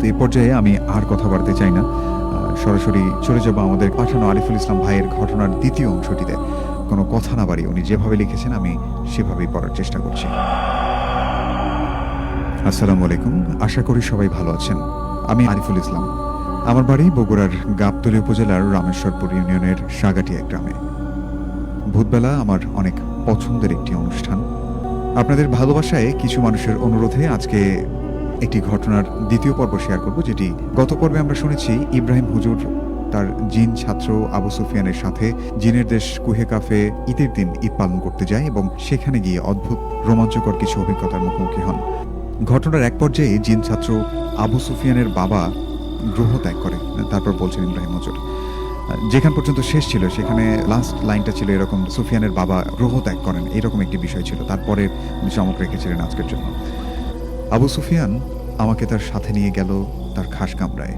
তো এই পর্যায়ে আমি আর কথা বাড়তে চাই না। সরাসরি চলে যাব আমাদের পাঠানো আরিফুল ইসলাম ভাইয়ের ঘটনার দ্বিতীয় অংশটিতে। কোনো কথা না বাড়ি উনি যেভাবে লিখেছেন, আমি সেভাবেই পড়ার চেষ্টা করছি। আসসালামু আলাইকুম। আশা করি সবাই ভালো আছেন। আমি আরিফুল ইসলাম। আমার বাড়ি বগুড়ার গাবতলী উপজেলার রামেশ্বরপুর ইউনিয়নের সাগাটিয়া গ্রামে। ভূতবেলা আমার অনেক পছন্দের একটি অনুষ্ঠান। আপনাদের ভালোবাসায় কিছু মানুষের অনুরোধে আজকে একটি ঘটনার দ্বিতীয় পর্ব শেয়ার করব, যেটি গত পর্বে আমরা শুনেছি ইব্রাহিম হুজুর তার জিন ছাত্র আবু সুফিয়ানের সাথে জিনের দেশ কুহে কাফে ঈদের দিন ঈদ পালন করতে যায় এবং সেখানে গিয়ে অদ্ভুত রোমাঞ্চকর কিছু অভিজ্ঞতার মুখোমুখি হন। ঘটনার এক পর্যায়ে জিন ছাত্র আবু সুফিয়ানের বাবা গ্রহ ত্যাগ করে। তারপর বলছেন ইব্রাহিম হুজুর, যেখান পর্যন্ত শেষ ছিল, সেখানে লাস্ট লাইনটা ছিল এরকম সুফিয়ানের বাবা গ্রহ ত্যাগ করেন। এরকম একটি বিষয় ছিল। তারপরে চমক রেখেছিলেন আজকের জন্য। আবু সুফিয়ান আমাকে তার সাথে নিয়ে গেল তার খাস কামরায়।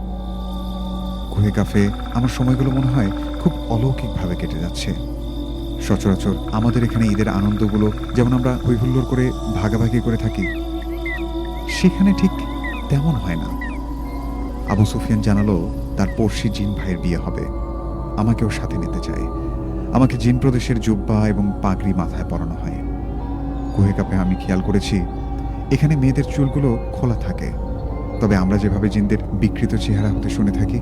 কুহে কাফে, আমার সময়গুলো মনে হয় খুব অলৌকিকভাবে কেটে যাচ্ছে। সচরাচর আমাদের এখানে ঈদের আনন্দগুলো যেমন আমরা হৈহুল্লোর করে ভাগাভাগি করে থাকি, সেখানে ঠিক তেমন হয় না। আবু সুফিয়ান জানালো, তার পড়শি জিন ভাইয়ের বিয়ে হবে। আমাকেও সাথে নিতে চায়। আমাকে জিন প্রদেশের জুব্বা এবং পাগড়ি মাথায় পরানো হয়। কুহে কাপে আমি খেয়াল করেছি এখানে মেয়েদের চুলগুলো খোলা থাকে। তবে আমরা যেভাবে জিনদের বিকৃত চেহারা হতে শুনে থাকি,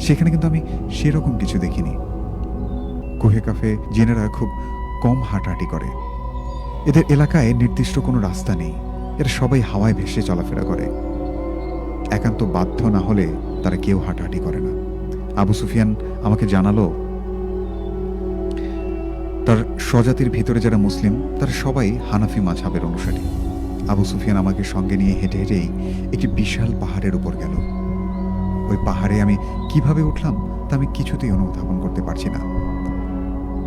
সেখানে কিন্তু আমি সেরকম কিছু দেখিনি। কুহে কাফে জিনেরা খুব কম হাঁটাহাঁটি করে। এদের এলাকায় নির্দিষ্ট কোনো রাস্তা নেই। এরা সবাই হাওয়ায় ভেসে চলাফেরা করে। একান্ত বাধ্য না হলে তারা কেউ হাঁটাহাঁটি করে না। আবু সুফিয়ান আমাকে জানালো, তার স্বজাতির ভিতরে যারা মুসলিম, তারা সবাই হানাফি মাঝহাবের অনুসারী। আবু সুফিয়ান আমাকে সঙ্গে নিয়ে হেঁটে হেঁটেই একটি বিশাল পাহাড়ের উপর গেল। ওই পাহাড়ে আমি কীভাবে উঠলাম তা আমি কিছুতেই অনুধাবন করতে পারছি না।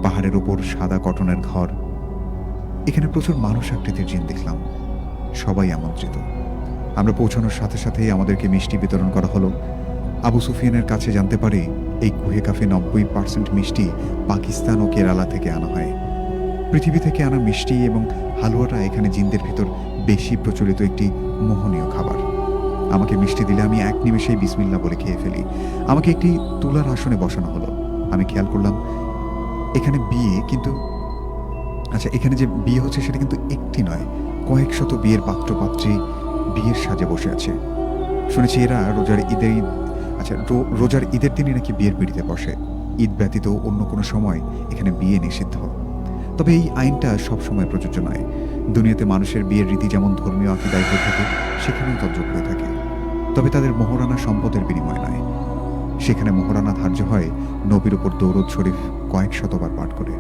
পাহাড়ের উপর সাদা কটনের ঘর, এখানে প্রচুর মানুষ আকৃতির জিন দেখলাম, সবাই আমন্ত্রিত। আমরা পৌঁছানোর সাথে সাথেই আমাদেরকে মিষ্টি বিতরণ করা হলো। আবু সুফিয়ানের কাছে জানতে পারি এই কুহে কাফে নব্বই পার্সেন্ট মিষ্টি পাকিস্তান ও কেরালা থেকে আনা হয়। পৃথিবী থেকে আনা মিষ্টি এবং হালুয়াটা এখানে জিনদের ভিতর বেশি প্রচলিত একটি মোহনীয় খাবার। আমাকে মিষ্টি দিলে আমি এক নিমেষেই বিসমিল্লা বলে খেয়ে ফেলি। আমাকে একটি তুলার আসনে বসানো হলো। আমি খেয়াল করলাম, এখানে বিয়ে কিন্তু আচ্ছা এখানে যে বিয়ে হচ্ছে সেটা কিন্তু একটি নয়, কয়েক শত বিয়ের পাত্রপাত্রী বিয়ের সাজে বসে আছে। শুনেছি এরা রোজার ঈদের ঈদ আচ্ছা রোজার ঈদের দিনই নাকি বিয়ের পিড়িতে বসে। ঈদ ব্যতীত অন্য কোনো সময় এখানে বিয়ে নিষিদ্ধ। তবে এই আইনটা সবসময় প্রযোজ্য নয়। দুনিয়াতে মানুষের বিয়ের রীতি যেমন ধর্মীয় আকিদায় হয়ে থাকে, সেখানেও তদ্রুপ হয়ে থাকে। তবে তাদের মোহরানা সম্পদের বিনিময় নয়। সেখানে মোহরানা ধার্য হয় নবীর উপর দৌরদ শরীফ কয়েক শতবার পাঠ করে।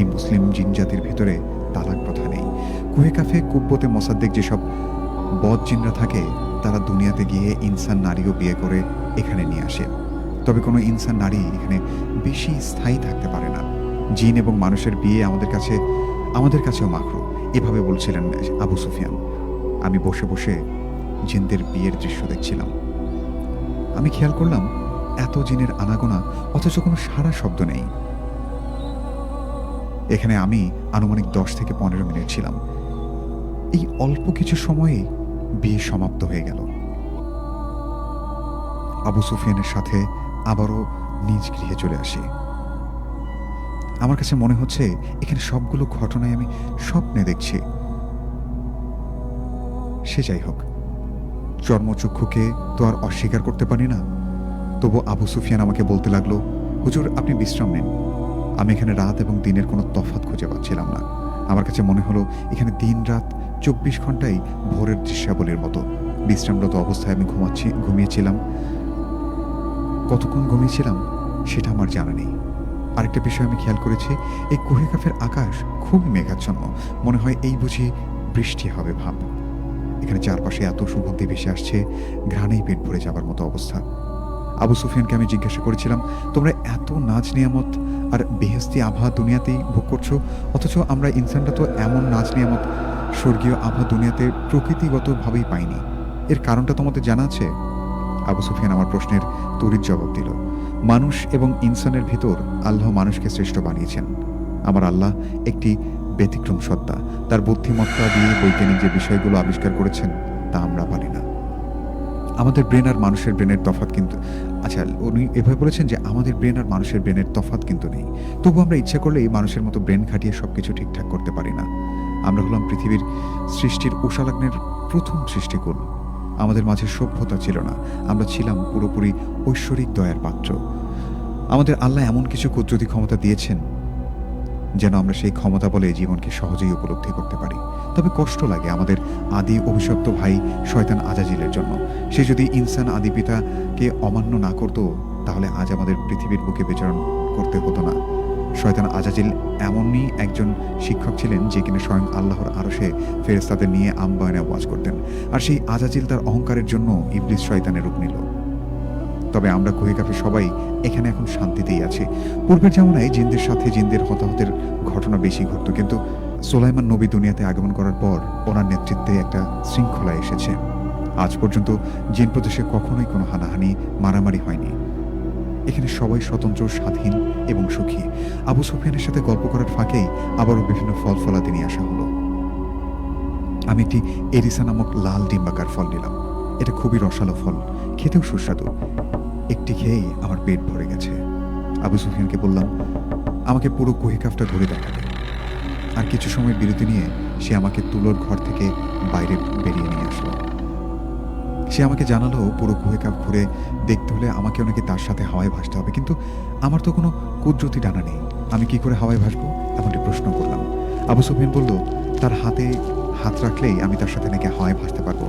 এই মুসলিম জিন জাতির ভেতরে তালাক প্রথা নেই। কুহে কাফে, কুব্বতে মোসাদ্দেক যেসব বদ জিনরা থাকে, তারা দুনিয়াতে গিয়ে ইনসান নারীও বিয়ে করে এখানে নিয়ে আসে। তবে কোনো ইনসান নারী এখানে বেশি স্থায়ী থাকতে পারে না। জিন এবং মানুষের বিয়ে আমাদের কাছে আমাদের কাছেও মাখরু এভাবে বলছিলেন আবু সুফিয়ান। আমি বসে বসে জিনদের বিয়ের দৃশ্য দেখছিলাম। আমি খেয়াল করলাম, এত জিনের আনাগোনা, অথচ কোনো সারা শব্দ নেই। এখানে আমি আনুমানিক দশ থেকে পনেরো মিনিট ছিলাম। এই অল্প কিছু সময়ে বিয়ে সমাপ্ত হয়ে গেল। আবু সুফিয়ানের সাথে আবারও নিজ গৃহে চলে আসি। আমার কাছে মনে হচ্ছে এখানে সবগুলো ঘটনায় আমি স্বপ্নে দেখছি। সে যাই হোক চর্মচক্ষুকে তো আর অস্বীকার করতে পারি না। তবু আবু সুফিয়ান আমাকে বলতে লাগল, হুজুর, আপনি বিশ্রাম নিন। আমি এখানে রাত এবং দিনের কোনো তফাৎ খুঁজে পাচ্ছিলাম না। আমার কাছে মনে হলো এখানে দিন রাত চব্বিশ ঘন্টাই ভোরের দৃশ্যাবলীর মতো। বিশ্রামরত অবস্থায় আমি ঘুমাচ্ছি, ঘুমিয়েছিলাম। কতক্ষণ ঘুমিয়েছিলাম সেটা আমার জানা নেই। আরেকটা বিষয় আমি খেয়াল করেছি, এই কুহে কাফের আকাশ খুবই মেঘাচ্ছন্ন। মনে হয় এই বুঝি বৃষ্টি হবে ভাব। এখানে চারপাশে এত সুগন্ধি ভেসে আসছে, ঘ্রাণেই পেট ভরে যাবার মতো অবস্থা। আবু সুফিয়ানকে আমি জিজ্ঞাসা করেছিলাম, তোমরা এত নাচ নিয়ামত আর বেহেস্তি আভা দুনিয়াতেই ভোগ করছ? অথচ আমরা ইনসানরা তো এমন নাচ নিয়ামত স্বর্গীয় আভা দুনিয়াতে প্রকৃতিগতভাবেই পাইনি। এর কারণটা তোমাদের জানা আছে? আবু সুফিয়ান আমার প্রশ্নের তড়িৎ জবাব দিল। মানুষ এবং ইনসানের ভিতর আল্লাহ মানুষকে শ্রেষ্ঠ বানিয়েছেন। আমার আল্লাহ একটি ব্যতিক্রম সত্তা। তার বুদ্ধিমত্তা দিয়ে বৈজ্ঞানিক যে বিষয়গুলো আবিষ্কার করেছেন, তা আমরা পারি না। আমাদের ব্রেন আর মানুষের ব্রেনের তফাৎ কিন্তু আচ্ছা উনি এভাবে বলেছেন যে আমাদের ব্রেন আর মানুষের ব্রেনের তফাৎ কিন্তু নেই। তবু আমরা ইচ্ছা করলেই মানুষের মতো ব্রেন খাটিয়ে সব কিছু ঠিকঠাক করতে পারি না। আমরা হলাম পৃথিবীর সৃষ্টির উষালগ্নের প্রথম সৃষ্টিকুল আমাদের মাঝে সভ্যতা ছিল না। আমরা ছিলাম পুরোপুরি ঐশ্বরিক দয়ার পাত্র। আমাদের আল্লাহ এমন কিছু কুদরতি ক্ষমতা দিয়েছেন যেন আমরা সেই ক্ষমতা বলে জীবনকে সহজেই উপলব্ধি করতে পারি। তবে কষ্ট লাগে আমাদের আদি অভিশপ্ত ভাই শয়তান আজাজিলের জন্য। সে যদি ইনসান আদি পিতাকে অমান্য না করত, তাহলে আজ আমাদের পৃথিবীর বুকে বিচরণ করতে হতো না। শয়তান আজাজিল এমনই একজন শিক্ষক ছিলেন যে কিনা স্বয়ং আল্লাহর আরশে ফেরেস্তাদের নিয়ে আম্বায়নে ওয়াজ করতেন। আর সেই আজাজিল তার অহংকারের জন্য ইবলিস শয়তানের রূপ নিল। তবে আমরা কুহেকাফে সবাই এখানে এখন শান্তিতেই আছি। পূর্বের জামানায় জিনদের সাথে জিনদের হতাহতের ঘটনা বেশি ঘটত, কিন্তু সোলাইমান নবী দুনিয়াতে আগমন করার পর ওনার নেতৃত্বে একটা শৃঙ্খলা এসেছে। আজ পর্যন্ত জিন প্রদেশে কখনোই কোনো হানাহানি, মারামারি হয়নি। এখানে সবাই স্বতন্ত্র, স্বাধীন এবং সুখী। আবু সুফিয়ানের সাথে গল্প করার ফাঁকেই আবারও বিভিন্ন ফল ফলাদি নিয়ে আসা হলো। আমি একটি এরিসা নামক লাল ডিম্বাকার ফল নিলাম। এটা খুবই রসালো ফল। খেতেও সুস্বাদু। একটি খেয়েই আমার পেট ভরে গেছে। আবু সুফিয়ানকে বললাম, আমাকে পুরো কুহিকাফটা ধরে দেখাতে। আর কিছু সময় বিরতি নিয়ে সে আমাকে তুলোর ঘর থেকে বাইরে বেরিয়ে নিয়ে আসলো। সে আমাকে জানালো, পুরো কুহেকাপ ঘুরে দেখতে হলে আমাকে নাকি তার সাথে হাওয়ায় ভাসতে হবে। কিন্তু আমার তো কোনো কুদরতি ডানা নেই। আমি কি করে হাওয়ায় ভাসবো? এমনটি প্রশ্ন করলাম। আবু সুফিয়ান বলল, তার হাতে হাত রাখলেই আমি তার সাথে নাকি হাওয়ায় ভাসতে পারব?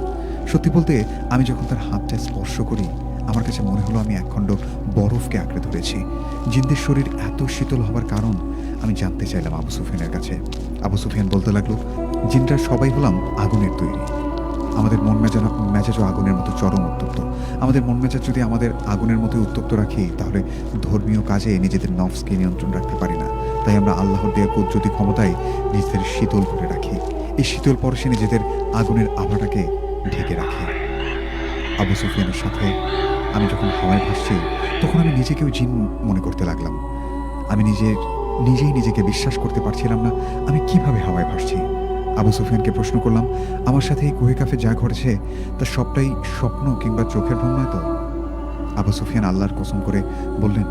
সত্যি বলতে, আমি যখন তার হাতটা স্পর্শ করি, আমার কাছে মনে হলো আমি একখণ্ড বরফকে আঁকড়ে ধরেছি। জিন্দের শরীর এত শীতল হবার কারণ আমি জানতে চাইলাম আবু সুফিয়ানের কাছে। আবু সুফিয়ান বলতে লাগল, জিনরা সবাই হলাম আগুনের তৈরি। আমাদের মন মেজানো মেজাজও আগুনের মতো চরম উত্তপ্ত। আমাদের মন মেজাজ যদি আমাদের আগুনের মতো উত্তপ্ত রাখি, তাহলে ধর্মীয় কাজে নিজেদের নফসকে নিয়ন্ত্রণ রাখতে পারি না। তাই আমরা আল্লাহর দেয়া কুদরতি ক্ষমতায় নিজেদের শীতল করে রাখি। এই শীতল পরশে নিজেদের আগুনের আভাটাকে ঢেকে রাখি। আবু সুফিয়ানের সাথে আমি যখন হাওয়ায় ভাসছি, তখন আমি নিজেকেও জিন মনে করতে লাগলাম। আমি নিজের, নিজেই নিজেকে বিশ্বাস করতে পারছিলাম না, আমি কীভাবে হাওয়ায় ভাসছি? আবু সুফিয়ানকে প্রশ্ন করলাম, আমার সাথে এই কুহে কাফে যা ঘটেছে, তা সবটাই স্বপ্ন কিংবা চোখের ভ্রম নয় তো? আবু সুফিয়ান আল্লাহর কসম করে বললেন,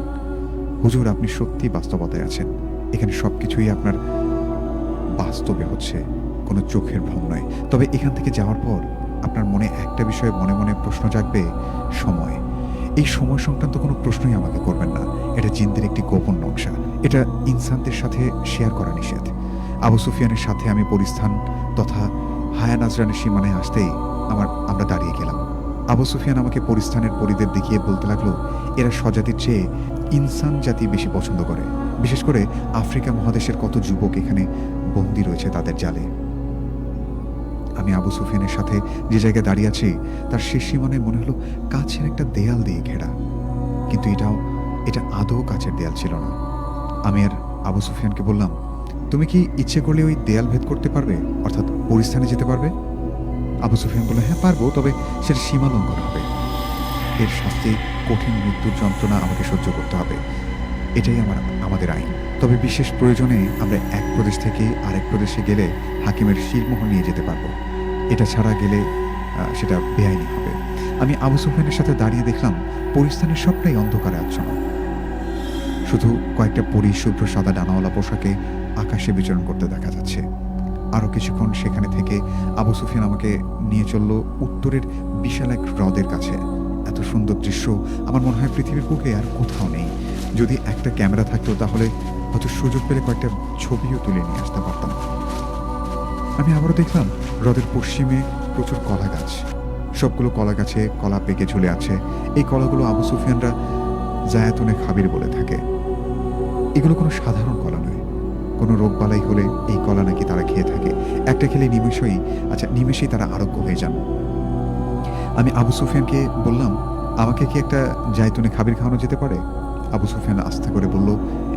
হুজুর, আপনি সত্যি বাস্তবতায় আছেন। এখানে সব কিছুই আপনার বাস্তবে হচ্ছে, কোনো চোখের ভ্রম নয়। তবে এখান থেকে যাওয়ার পর আপনার মনে একটা বিষয়ে মনে মনে প্রশ্ন জাগবে, সময়। এই সময় সংক্রান্ত কোনো প্রশ্নই আমাকে করবেন না। এটা জিনদের একটি গোপন নকশা। এটা ইনসানদের সাথে শেয়ার করা নিষেধ। আবু সুফিয়ানের সাথে আমি পরিস্থান তথা হায়া নাজরানের সীমানায় আসতেই আমার, আমরা দাঁড়িয়ে গেলাম। আবু সুফিয়ান আমাকে পরিস্থানের পরিদের দেখিয়ে বলতে লাগল, এরা স্বজাতির চেয়ে ইনসান জাতি বেশি পছন্দ করে। বিশেষ করে আফ্রিকা মহাদেশের কত যুবক এখানে বন্দি রয়েছে তাদের জালে। আমি আবু সুফিয়ানের সাথে যে জায়গায় দাঁড়িয়ে আছি, তার শেষ সীমানায় মনে হলো কাছের একটা দেয়াল দিয়ে ঘেরা। কিন্তু এটাও, এটা আদৌ কাছের দেয়াল ছিল না। আমি আর আবু সুফিয়ানকে বললাম তুমি কি ইচ্ছে করলে ওই দেয়াল ভেদ করতে পারবে? অর্থাৎ পরিস্থানে যেতে পারবে? আবু সুফিয়ান বলল হ্যাঁ পারব, তবে সেটা সীমা লঙ্ঘন হবে। এর শাস্তি কঠিন মৃত্যুর যন্ত্রণা আমাকে সহ্য করতে হবে। এটাই আমার, আমাদের আইন। তবে বিশেষ প্রয়োজনে আমরা এক প্রদেশ থেকে আরেক প্রদেশে গেলে হাকিমের শিরমোহর নিয়ে যেতে পারব। এটা ছাড়া গেলে সেটা বেআইনি হবে। আমি আবু সুফিয়ানের সাথে দাঁড়িয়ে দেখলাম, পরিস্থানের সবটাই অন্ধকারে আচ্ছন্ন শুধু কয়েকটা পরিশুভ্র সাদা ডানাওয়ালা পোশাকে আকাশে বিচরণ করতে দেখা যাচ্ছে। আরও কিছুক্ষণ সেখানে থেকে আবু সুফিয়ান আমাকে নিয়ে চলল উত্তরের বিশাল এক হ্রদের কাছে। এত সুন্দর দৃশ্য, আমার মনে হয় পৃথিবীর বুকে আর কোথাও নেই। যদি একটা ক্যামেরা থাকতো তাহলে হয়তো সুযোগ পেলে কয়েকটা ছবিও তুলে নিয়ে আসতে পারতাম। আমি আবারও দেখলাম হ্রদের পশ্চিমে প্রচুর কলা গাছ সবগুলো কলা গাছে কলা পেকে ঝুলে আছে। এই কলাগুলো আবু সুফিয়ানরা জায়াতুনে খাবির বলে থাকে। এগুলো কোনো সাধারণ কলা কোনো রোগবালাই হলে এই কলা নাকি তারা খেয়ে থাকে। একটা খেলে নিমেষই আচ্ছা নিমেষেই তারা আরোগ্য হয়ে যান। আমি আবু সুফিয়ানকে বললাম, আমাকে কি একটা জায়তুনে খাবির খাওয়ানো যেতে পারে? আবু সুফিয়ান আস্থা করে বলল,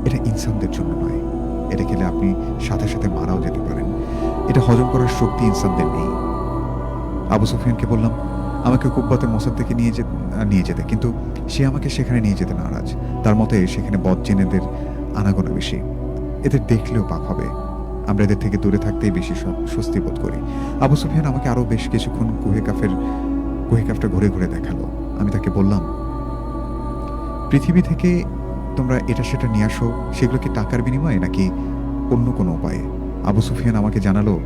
এটা ইনসানদের জন্য নয়। এটা খেলে আপনি সাথে সাথে মারাও যেতে পারেন। এটা হজম করার শক্তি ইনসানদের নেই। আবু সুফিয়ানকে বললাম, আমাকে কুব্বাতে মসাদ থেকে নিয়ে যেতে নিয়ে যেতে, কিন্তু সে আমাকে সেখানে নিয়ে যেতে নারাজ। তার মতে সেখানে বদজেনেদের আনাগোনা বেশি। এদের দেখলেও পাপ হবে। আমরা এদের থেকে দূরে থাকতেই বেশি স্বস্তি বোধ করি। আবু সুফিয়ান আমাকে আরও বেশ কিছুক্ষণ কুহে কাফের কোহিকাফটা ঘুরে ঘুরে দেখাল। আমি তাকে বললাম, পৃথিবী থেকে তোমরা এটা সেটা নিয়ে আসো, সেগুলো কি টাকার বিনিময়ে নাকি অন্য কোনো উপায়ে? আবু সুফিয়ান আমাকে জানালো,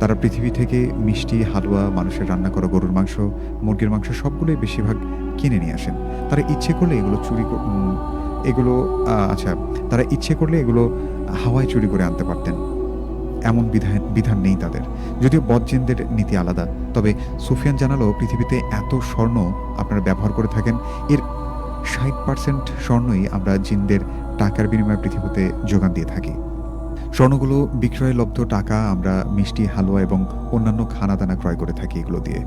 তারা পৃথিবী থেকে মিষ্টি, হালুয়া, মানুষের রান্না করা গরুর মাংস, মুরগির মাংস সবগুলোই বেশিরভাগ কিনে নিয়ে আসেন। তারা ইচ্ছে করলে এগুলো চুরি এগুলো আচ্ছা তারা ইচ্ছে করলে এগুলো হাওয়ায় চুরি করে আনতে পারতেন। এমন বিধান বিধান নেই তাদের। যদিও বদজিনদের নীতি আলাদা, তবে সুফিয়ান জানালো পৃথিবীতে এত স্বর্ণ আপনারা ব্যবহার করে থাকেন, এর ষাট পার্সেন্ট স্বর্ণই আমরা জিনদের টাকার বিনিময়ে পৃথিবীতে যোগান দিয়ে থাকি। স্বর্ণগুলো বিক্রয়লব্ধ টাকা আমরা মিষ্টি, হালুয়া এবং অন্যান্য খানাদানা ক্রয় করে থাকি এগুলো দিয়ে।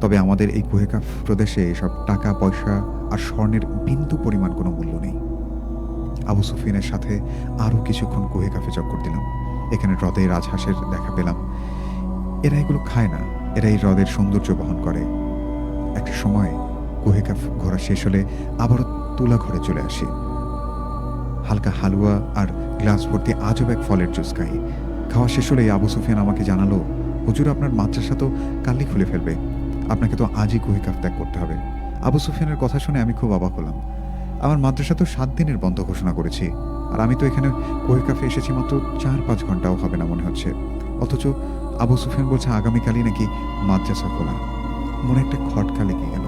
তবে আমাদের এই কুহেকাফ প্রদেশে এসব টাকা, পয়সা আর স্বর্ণের বিন্দু পরিমাণ কোনো মূল্য নেই। আবু সুফিয়ানের সাথে আরও কিছুক্ষণ কুহে কাফে চক্কর দিলাম। এখানে হ্রদে রাজহাঁসের দেখা পেলাম। এরা এগুলো খায় না। এরা এই হ্রদের সৌন্দর্য বহন করে। একটা সময় কুহে কাফ ঘোরা শেষ হলে আবারও তুলা ঘরে চলে আসি। হালকা হালুয়া আর গ্লাস ভর্তি আজব এক ফলের জুস খাই। খাওয়া শেষ হলেই আবু সুফিয়ান আমাকে জানালো, হুজুর, আপনার মাদ্রাসা তো কালই খুলে ফেলবে। আপনাকে তো আজই কুহেকাফ ত্যাগ করতে হবে। আবু সুফিয়ানের কথা শুনে আমি খুব অবাক হলাম। আমার মাদ্রাসা তো সাত দিনের বন্ধ ঘোষণা করেছি, আর আমি তো এখানে কোহে কাফে এসেছি মাত্র চার পাঁচ ঘন্টাও হবে না মনে হচ্ছে। অথচ আবু সুফিয়ান বলছে আগামীকালই নাকি মাদ্রাসা খোলা। মনে একটা খটকা লেগে গেল।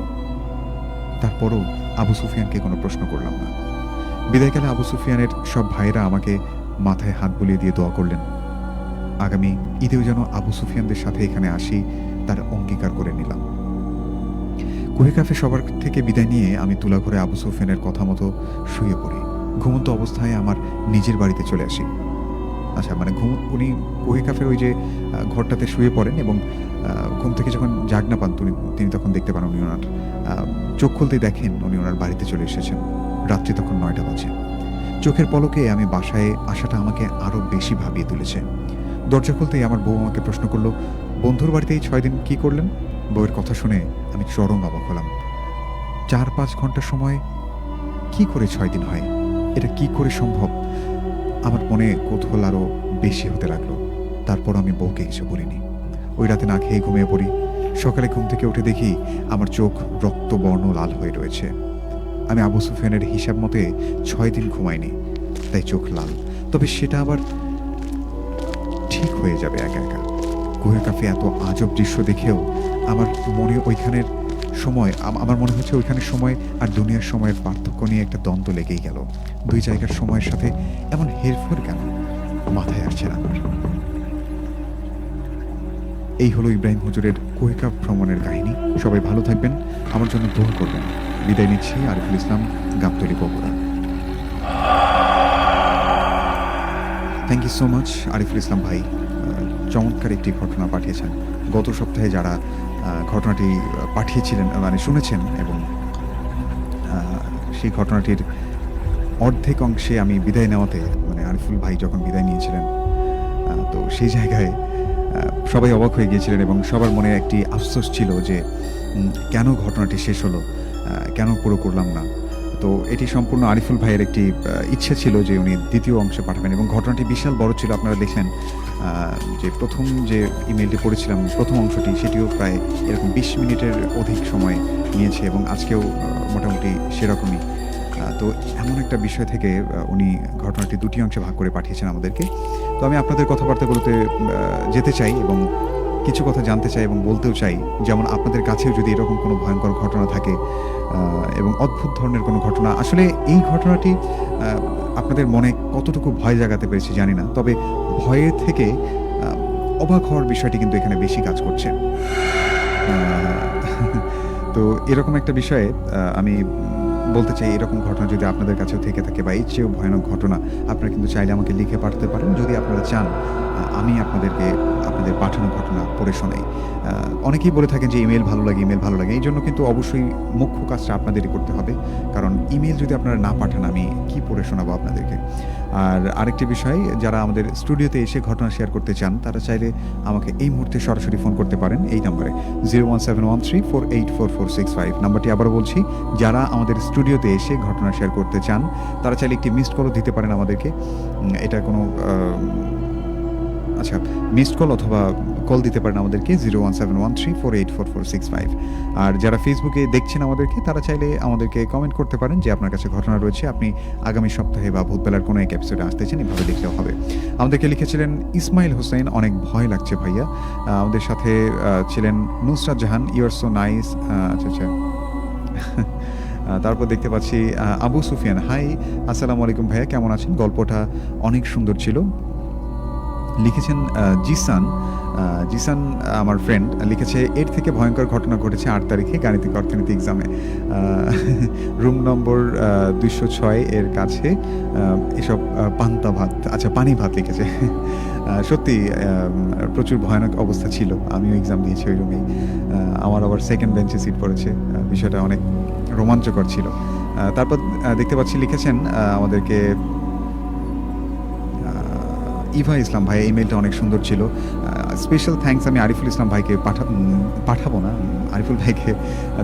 তারপরও আবু সুফিয়ানকে কোনো প্রশ্ন করলাম না। বিদায়কালে আবু সুফিয়ানের সব ভাইরা আমাকে মাথায় হাত বুলিয়ে দিয়ে দোয়া করলেন। আগামী ঈদেও যেন আবু সুফিয়ানদের সাথে এখানে আসি তার অঙ্গীকার করে নিলাম। কুহে কাফে সবার থেকে বিদায় নিয়ে আমি তুলা ঘরে আবু সুফিয়ানের কথা মতো শুয়ে পড়ি। ঘুমন্ত অবস্থায় আমার নিজের বাড়িতে চলে আসি। আচ্ছা মানে ঘুম, উনি কুহে কাফের ওই যে ঘরটাতে শুয়ে পড়েন এবং ঘুম থেকে যখন জাগনা পান, তিনি তিনি তখন দেখতে পান উনি ওনার চোখ খুলতে দেখেন উনি ওনার বাড়িতে চলে এসেছেন। রাত্রি তখন নয়টা বাজে। চোখের পলকে আমি বাসায় আসাটা আমাকে আরও বেশি ভাবিয়ে তুলেছে। দরজা খুলতেই আমার বউ আমাকে প্রশ্ন করল, বন্ধুর বাড়িতে এই ছয় দিন কি করলেন? বউয়ের কথা শুনে আমি চরম অবাক হলাম। চার পাঁচ ঘণ্টা সময় কি করে ছয় দিন হয়? এটা কি করে সম্ভব? আমার মনে কৌতূহল আরও বেশি হতে লাগল। তারপর আমি বউকে কিছু বলিনি। ওই রাতে না খেয়ে ঘুমিয়ে পড়ি। সকালে ঘুম থেকে উঠে দেখি আমার চোখ রক্তবর্ণ লাল হয়ে রয়েছে। আমি আবু সুফিয়ানের হিসাব মতে ছয় দিন ঘুমাইনি, তাই চোখ লাল। তবে সেটা আবার ঠিক হয়ে যাবে একা একা। কুহের কাফে এত আজব দৃশ্য দেখেও আমার মনে ওইখানের সময় আমার মনে হচ্ছে ওইখানের সময় আর দুনিয়ার সময়ের পার্থক্য নিয়ে একটা দ্বন্দ্ব লেগেই গেল। দুই জায়গার সময়ের সাথে এমন হেরফের কেন? মাথায় আসছে না আমার। এই হলো ইব্রাহিম হুজুরের কোয়েকা ভ্রমণের কাহিনী। সবাই ভালো থাকবেন, আমার জন্য দোয়া করবেন। বিদায় নিচ্ছি, Ariful Islam, Gabtali Bogura. Thank you so much Ariful Islam ভাই। চমৎকার একটি ঘটনা পাঠিয়েছেন। গত সপ্তাহে যারা ঘটনাটি পাঠিয়েছিলেন মানে শুনেছেন এবং সেই ঘটনাটির অর্ধেক অংশে আমি বিদায় নেওয়াতে মানে আরিফুল ভাই যখন বিদায় নিয়েছিলেন তো সেই জায়গায় সবাই অবাক হয়ে গিয়েছিলেন এবং সবার মনে একটি আফসোস ছিল যে কেন ঘটনাটি শেষ হলো? কেন পুরো করলাম না? তো এটি সম্পূর্ণ আরিফুল ভাইয়ের একটি ইচ্ছে ছিল যে উনি দ্বিতীয় অংশে পাঠাবেন এবং ঘটনাটি বিশাল বড় ছিল। আপনারা দেখলেন যে প্রথম যে ইমেলটি পড়েছিলাম, প্রথম অংশটি, সেটিও প্রায় এরকম বিশ মিনিটের অধিক সময় নিয়েছে এবং আজকেও মোটামুটি সেরকমই। তো এমন একটা বিষয় থেকে উনি ঘটনাটি দুটি অংশে ভাগ করে পাঠিয়েছেন আমাদেরকে। তো আমি আপনাদের কথাবার্তাগুলোতে যেতে চাই এবং কিছু কথা জানতে চাই এবং বলতেও চাই, যেমন আপনাদের কাছেও যদি এরকম কোনো ভয়ঙ্কর ঘটনা থাকে এবং অদ্ভুত ধরনের কোনো ঘটনা, আসলে এই ঘটনাটি আপনাদের মনে কতটুকু ভয় জাগাতে পেরেছি জানি না, তবে ভয়ের থেকে অবাক হওয়ার বিষয়টি কিন্তু এখানে বেশি কাজ করছে। তো এরকম একটা বিষয়ে আমি বলতে চাই, এরকম ঘটনা যদি আপনাদের কাছেও থেকে থাকে বা এর চেয়েও ভয়ানক ঘটনা, আপনারা কিন্তু চাইলে আমাকে লিখে পাঠাতে পারেন। যদি আপনারা চান আমি আপনাদেরকে, আপনাদের পাঠানো ঘটনা পড়ে শোনাই। অনেকেই বলে থাকেন যে ইমেল ভালো লাগে, ইমেল ভালো লাগে। এই জন্য কিন্তু অবশ্যই মুখ্য কাজটা আপনাদেরই করতে হবে। কারণ ইমেল যদি আপনারা না পাঠান, আমি কি পড়ে শোনাবো আপনাদেরকে? আর আরেকটি বিষয়, যারা আমাদের স্টুডিওতে এসে ঘটনা শেয়ার করতে চান, তারা চাইলে আমাকে এই মুহূর্তে সরাসরি ফোন করতে পারেন এই নম্বরে। Zero one seven one three four eight four four six five. নাম্বারটি আবার বলছি, যারা আমাদের স্টুডিওতে এসে ঘটনা শেয়ার করতে চান, তারা চাইলে একটি মিসড কলও দিতে পারেন আমাদেরকে। এটা কোনো আচ্ছা মিসড কল অথবা কল দিতে পারেন আমাদেরকে zero one seven one three four eight four four six five আর যারা ফেসবুকে দেখছেন আমাদেরকে, তারা চাইলে আমাদেরকে কমেন্ট করতে পারেন যে আপনার কাছে ঘটনা রয়েছে। আপনি আগামী সপ্তাহে বা ভূতবেলার কোনো এক এপিসোডে আসতেছেন এভাবে দেখলেও হবে। আমাদেরকে লিখেছিলেন ইসমাইল হোসেন, অনেক ভয় লাগছে ভাইয়া। আমাদের সাথে ছিলেন Nusrat Jahan you're so nice আচ্ছা আচ্ছা। তারপর দেখতে পাচ্ছি আবু সুফিয়ান। হাই, আসসালামু আলাইকুম ভাইয়া, কেমন আছেন? গল্পটা অনেক সুন্দর ছিল। লিখেছেন জিসান। জিসান আমার ফ্রেন্ড লিখেছে, এর থেকে ভয়ঙ্কর ঘটনা ঘটেছে আট তারিখে গাণিতিক অর্থনীতি এক্সামে রুম নম্বর দুইশো ছয় এর কাছে এসব পান্তা ভাত আচ্ছা পানি ভাত লিখেছে। সত্যি প্রচুর ভয়ানক অবস্থা ছিল। আমিও এক্সাম দিয়েছি ওই রুমেই আমার আবার সেকেন্ড বেঞ্চে সিট পড়েছে। বিষয়টা অনেক রোমাঞ্চকর ছিল। তারপর দেখতে পাচ্ছি লিখেছেন আমাদেরকে ইভা ইসলাম ভাই ইমেলটা অনেক সুন্দর ছিল। স্পেশাল থ্যাঙ্কস আমি আরিফুল ইসলাম ভাইকে পাঠা পাঠাবো না আরিফুল ভাইকে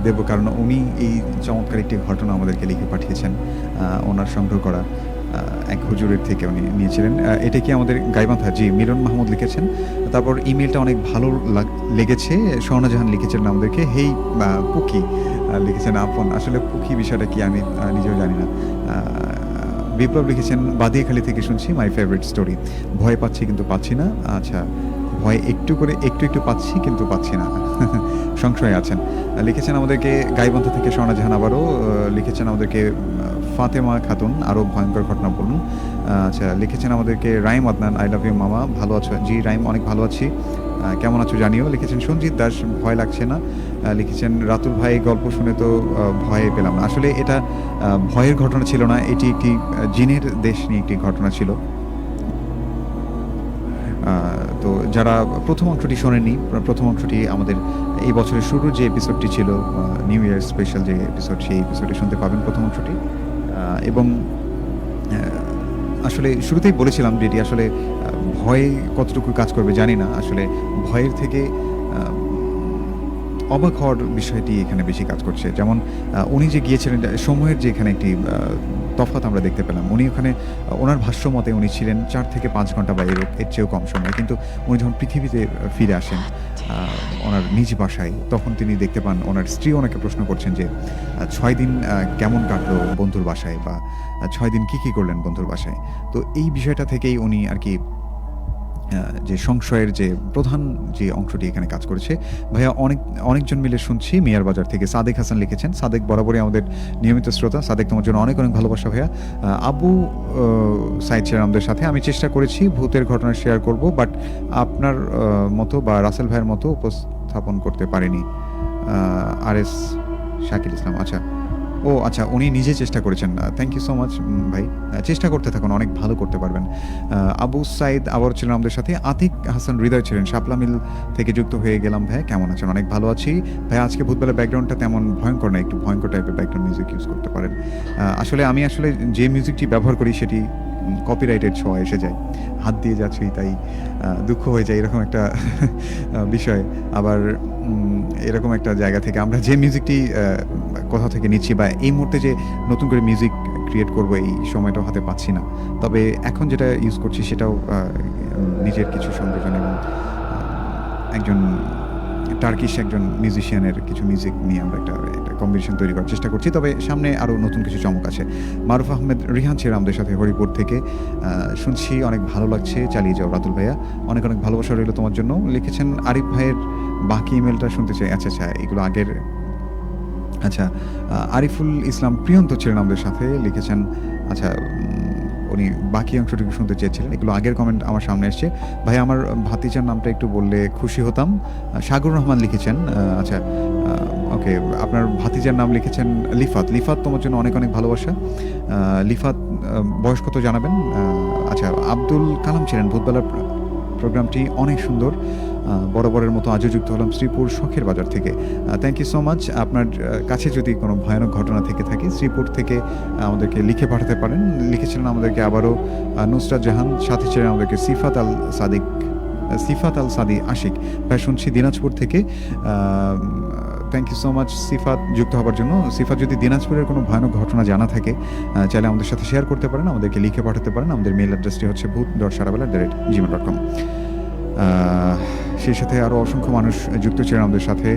দেব, কারণ উনি এই চমৎকার একটি ঘটনা আমাদেরকে লিখে পাঠিয়েছেন ওনার সংগ্রহ করা এক হুজুরের থেকে উনি নিয়েছিলেন। এটা কি আমাদের গাইবান্ধা? জি মিরন মাহমুদ লিখেছেন। তারপর ইমেলটা অনেক ভালো লাগ- লেগেছে। স্বর্ণা জাহান লিখেছিলেন আমাদেরকে। হেই পুকি লিখেছেন আপন। আসলে পুকি বিষয়টা কি আমি নিজেও জানি না। বিপ্লব লিখেছেন, বাদিয়াখালী থেকে শুনছি মাই ফেভারিট স্টোরি ভয় পাচ্ছি কিন্তু পাচ্ছি না। আচ্ছা ভয় একটু করে একটু একটু পাচ্ছি কিন্তু পাচ্ছি না। সংশয়ে আছেন। লিখেছেন আমাদেরকে গাইবান্ধা থেকে স্বর্ণা জাহান আবারও লিখেছেন আমাদেরকে ফাতেমা খাতুন, আরও ভয়ঙ্কর ঘটনা বলুন। আচ্ছা লিখেছেন আমাদেরকে Raim Adnan I love you মামা, ভালো আছো? জি, রাইম, অনেক ভালো আছি। কেমন আছো জানিও। লিখেছেন সঞ্জিত দাস, ভয় লাগছে না। লিখেছেন, রাতুল ভাই, গল্প শুনে তো ভয় পেলাম না। আসলে এটা ভয়ের ঘটনা ছিল না, এটি একটি জিনের দেশ নিয়ে একটি ঘটনা ছিল। তো যারা প্রথম অংশটি শোনেনি প্রথম অংশটি আমাদের এই বছরের শুরুর যে এপিসোডটি ছিল নিউ ইয়ার স্পেশাল যে এপিসোড সেই এপিসোডে শুনতে পাবেন প্রথম অংশটি। এবং আসলে শুরুতেই বলেছিলাম যে এটি আসলে ভয় কতটুকু কাজ করবে জানি না। আসলে ভয়ের থেকে অবাক হওয়ার বিষয়টি এখানে বেশি কাজ করছে। যেমন উনি যে গিয়েছিলেন, সময়ের যে এখানে একটি তফাৎ আমরা দেখতে পেলাম। উনি ওখানে, ওনার ভাষ্য মতে উনি ছিলেন চার থেকে পাঁচ ঘণ্টা বা এর চেয়েও কম সময়। কিন্তু উনি যখন পৃথিবীতে ফিরে আসেন ওনার নিজ বাসায়, তখন তিনি দেখতে পান, ওনার স্ত্রী ওনাকে প্রশ্ন করছেন যে ছয় দিন কেমন কাটলো বন্ধুর বাসায়? বা ছয় দিন কি কি করলেন বন্ধুর বাসায়? তো এই বিষয়টা থেকেই উনি আর কি যে সংশয়ের যে প্রধান যে অংশটি এখানে কাজ করেছে, ভাইয়া অনেক, অনেকজন মিলে শুনছি মিয়ার বাজার থেকে। সাদেক হাসান লিখেছেন, সাদেক বরাবরই আমাদের নিয়মিত শ্রোতা। সাদেক, তোমার জন্য অনেক অনেক ভালোবাসা ভাইয়া। আবু সাইড ছিলেন আমাদের সাথে আমি চেষ্টা করেছি ভূতের ঘটনা শেয়ার করব বাট আপনার মতো বা রাসেল ভাইয়ের মতো উপস্থাপন করতে পারিনি। আর এস শাকিল ইসলাম আচ্ছা। ও আচ্ছা উনি নিজে চেষ্টা করেছেন থ্যাংক ইউ সো মাচ ভাই। চেষ্টা করতে থাকুন, অনেক ভালো করতে পারবেন। আবু সাইদ আবার ছিলেন আমাদের সাথে। আতিক হাসান হৃদয় ছিলেন, শাপলা মিল থেকে যুক্ত হয়ে গেলাম, ভাই। কেমন আছেন? অনেক ভালো আছি। ভাই, আজকে ভূতবেলা ব্যাকগ্রাউন্ডটা তেমন ভয়ঙ্কর না, একটু ভয়ঙ্কর টাইপের ব্যাকগ্রাউন্ড মিউজিক ইউজ করতে পারেন। আসলে আমি আসলে যে মিউজিকটি ব্যবহার করি, সেটি কপিরাইটেড ছোঁয়া এসে যায়। হাত দিয়ে যাচ্ছি তাই দুঃখ হয়ে যায় এরকম একটা বিষয়। আবার এরকম একটা জায়গা থেকে আমরা যে মিউজিকটি কোথাও থেকে নিচ্ছি বা এই মুহূর্তে যে নতুন করে মিউজিক ক্রিয়েট করব এই সময়টাও হাতে পাচ্ছি না। তবে এখন যেটা ইউজ করছি সেটাও নিজের কিছু সংযোজন এবং একজন টার্কিশ একজন মিউজিশিয়ানের কিছু মিউজিক নিয়ে আমরা একটা কম্বিনেশন তৈরি করার চেষ্টা করছি। তবে সামনে আরও নতুন কিছু চমক আছে। মারুফ আহমেদ, রিহান ছিল আমাদের সাথে হরিপুর থেকে শুনছি অনেক ভালো লাগছে, চালিয়ে যাও রাতুল ভাইয়া। অনেক অনেক ভালোবাসা রইল তোমার জন্য। লিখেছেন আরিফ ভাইয়ের বাকি ইমেলটা শুনতে চাই। আচ্ছা আচ্ছা এগুলো আগের। আচ্ছা আরিফুল ইসলাম প্রিয়ন্ত ছিলেন আমাদের সাথে লিখেছেন আচ্ছা উনি বাকি অংশটুকু শুনতে চেয়েছিলেন। এগুলো আগের কমেন্ট আমার সামনে এসছে। ভাই, আমার ভাতিজার নামটা একটু বললে খুশি হতাম। সাগর রহমান লিখেছেন আচ্ছা ওকে আপনার ভাতিজার নাম লিখেছেন লিফাত। লিফাত তোমার জন্য অনেক অনেক ভালোবাসা। লিফাত বয়স কত জানাবেন? আচ্ছা আব্দুল কালাম ছিলেন ভূতবেলার প্রোগ্রামটি অনেক সুন্দর। বরাবরের মতো আজও যুক্ত হলাম শ্রীপুর শখের বাজার থেকে। থ্যাংক ইউ সো মাচ আপনার কাছে যদি কোনো ভয়ানক ঘটনা থেকে থাকে, শ্রীপুর থেকে আমাদেরকে লিখে পাঠাতে পারেন। লিখেছিলেন আমাদেরকে আবারও নুসরাত জাহান, সাথে ছিলেন আমাদেরকে সিফাত আল সাদিক সিফাত আল সাদি আশিক। ভাই, শুনছি দিনাজপুর থেকে thank you so much Sifat, যুক্ত হবার জন্য। সিফাত, যদি দিনাজপুরের কোনো ভয়ানক ঘটনা জানা থাকে চাইলে আমাদের সাথে শেয়ার করতে পারেন, আমাদেরকে লিখে পাঠাতে পারেন। আমাদের মেল অ্যাড্রেসটি হচ্ছে ভূত ডট সারাবেলা ডট জিমেল ডট কম সেই সাথে আরও অসংখ্য মানুষ যুক্ত ছিলেন আমাদের সাথে।